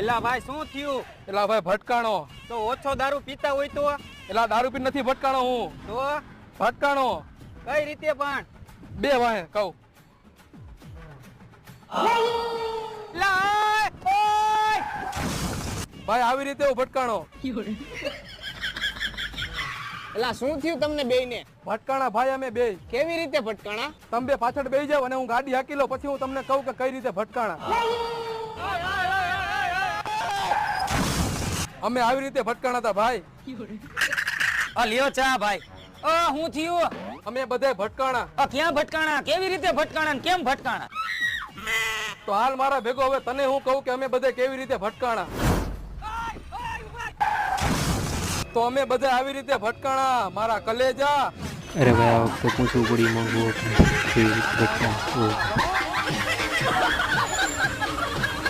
એલા ભાઈ શું થયું? એલા ભાઈ ભટકાણો. તો ઓછો દારૂ પીતા હોય તો? એલા દારૂ પી નથી ભટકાણો હું. તો? ભટકાણો. કઈ રીતે પણ? બે ભાઈ કહું. ભાઈ આવી રીતે હું ભટકાણો. એલા શું થયું તમને બે ને ભટકાણા ભાઈ અમે બે. કેવી રીતે ભટકાણા? તમે બે પાછળ બેસી જાવ અને હું ગાડી હાકી લો પછી હું તમને કહું કે કઈ રીતે ભટકાણા. અમે આવી રીતે ભટકાણા હતા ભાઈ. આ લ્યો ચા ભાઈ. અ હું થયું? અમે બધાય ભટકાણા. આ ક્યાં ભટકાણા? કેવી રીતે ભટકાણા ને કેમ ભટકાણા? તો હાલ મારા ભેગો હવે તને હું કહું કે અમે બધા કેવી રીતે ભટકાણા? તો અમે બધા આવી રીતે ભટકાણા મારા કલેજા. અરે ભાઈ આ વખતે પૂછવું પડી માંગુ કેવી રીતે ભટકા ઓ